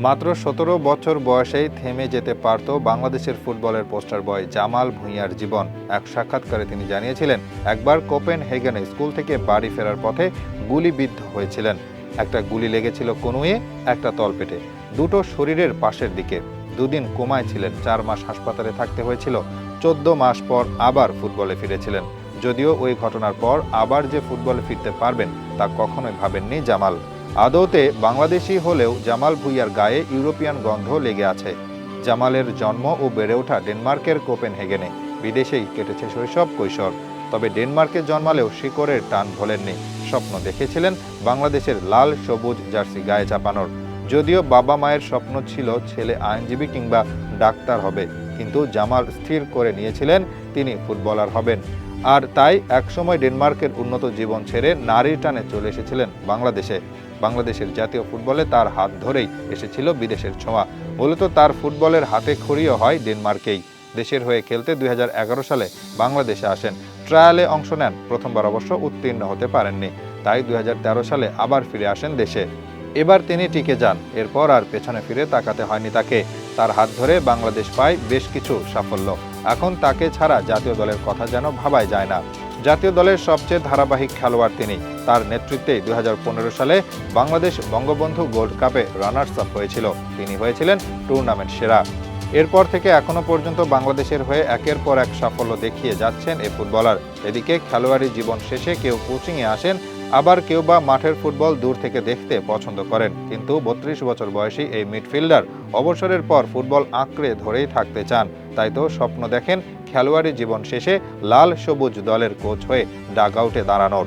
মাত্র সতেরো বছর বয়সেই থেমে যেতে পারত বাংলাদেশের ফুটবলের পোস্টার বয় জামাল ভুঁইয়ার জীবন। এক সাক্ষাৎকারে তিনি জানিয়েছিলেন, একবার কোপেন হেগেনে স্কুল থেকে বাড়ি ফেরার পথে গুলিবিদ্ধ হয়েছিলেন। একটা গুলি লেগেছিল কনুয়ে, একটা তলপেটে। দুটো শরীরের পাশের দিকে। দুদিন কোমায় ছিলেন, চার মাস হাসপাতালে থাকতে হয়েছিল। চোদ্দ মাস পর আবার ফুটবলে ফিরেছিলেন। যদিও ওই ঘটনার পর আবার যে ফুটবলে ফিরতে পারবেন তা কখনোই ভাবেননি জামাল। আদৌতে বাংলাদেশি হলেও জামাল ভুইয়ার গায়ে ইউরোপিয়ান গন্ধ লেগে আছে। জামালের জন্ম ও বেড়ে ওঠা ডেনমার্কের কোপেন কোপেনহেগেনে। বিদেশেই কেটেছে শৈশব কৈশোর। তবে ডেনমার্কে জন্মালেও শিকড়ের টান ভোলেননি। স্বপ্ন দেখেছিলেন বাংলাদেশের লাল, সবুজ জার্সি গায়ে চাপানোর। যদিও বাবা মায়ের স্বপ্ন ছিল ছেলে আইনজীবী কিংবা ডাক্তার হবে, কিন্তু জামাল স্থির করে নিয়েছিলেন, তিনি ফুটবলার হবেন। আর তাই একসময় ডেনমার্কের উন্নত জীবন ছেড়ে নারীর টানে চলে এসেছিলেন বাংলাদেশে। বাংলাদেশের জাতীয় ফুটবলে তার হাত ধরেই এসেছিল বিদেশের ছোঁয়া। মূলত তার ফুটবলের হাতে খড়িও হয় ডেনমার্কেই। দেশের হয়ে খেলতে দুই হাজার এগারো সালে বাংলাদেশে আসেন। ট্রায়ালে অংশ নেন, প্রথমবার অবশ্য উত্তীর্ণ হতে পারেননি। তাই দুই হাজার তেরো সালে আবার ফিরে আসেন দেশে। এবার তিনি টিকে যান, এরপর আর পেছনে ফিরে তাকাতে হয়নি তাকে। তার হাত ধরে বাংলাদেশ পায় বেশ কিছু সাফল্য। এখন তাকে ছাড়া জাতীয় দলের কথা যেন ভাবাই যায় না। জাতীয় দলের সবচেয়ে ধারাবাহিক খেলোয়াড় তিনি। তার নেতৃত্বে দুই সালে বাংলাদেশ বঙ্গবন্ধু গোল্ড কাপে রানার্স আপ হয়েছিল। তিনি হয়েছিলেন টুর্নামেন্ট সেরা। এরপর থেকে এখনও পর্যন্ত বাংলাদেশের হয়ে একের পর এক সাফল্য দেখিয়ে যাচ্ছেন এই ফুটবলার। এদিকে খেলোয়াড়ি জীবন শেষে কেউ কোচিংয়ে আসেন আবার কেউ বা মাঠের ফুটবল দূর থেকে দেখতে পছন্দ করেন। কিন্তু বত্রিশ বছর বয়সী এই মিডফিল্ডার অবসরের পর ফুটবল আঁকড়ে ধরেই থাকতে চান। তাই তো স্বপ্ন দেখেন খেলোয়াড়ি জীবন শেষে লাল সবুজ দলের কোচ হয়ে ডাগ আউটে দাঁড়ানোর।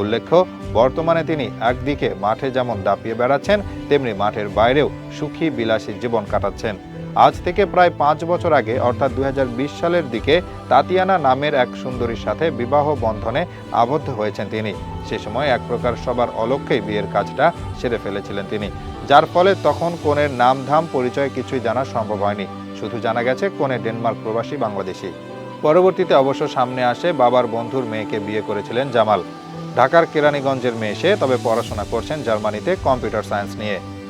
উল্লেখ্য, বর্তমানে তিনি একদিকে মাঠে যেমন দাপিয়ে বেড়াচ্ছেন, তেমনি মাঠের বাইরেও সুখী বিলাসী জীবন কাটাচ্ছেন। আজ থেকে প্রায় পাঁচ বছর আগে, অর্থাৎ দু হাজার বিশ সালের দিকে, তাতিয়ানা নামের এক সুন্দরীর সাথে বিবাহ বন্ধনে আবদ্ধ হয়েছেন তিনি। সে সময় এক প্রকার সবার অলক্ষ্যেই বিয়ের কাজটা সেরে ফেলেছিলেন তিনি। যার ফলে তখন কনের নামধাম পরিচয় কিছুই জানা সম্ভব হয়নি। শুধু জানা গেছে, কনে ডেনমার্ক প্রবাসী বাংলাদেশি। পরবর্তীতে অবশ্য সামনে আসে বাবার বন্ধুর মেয়েকে বিয়ে করেছিলেন জামাল। ঢাকার কেরানীগঞ্জের মেয়ে সে, তবে পড়াশোনা করছেন জার্মানিতে কম্পিউটার সায়েন্স নিয়ে।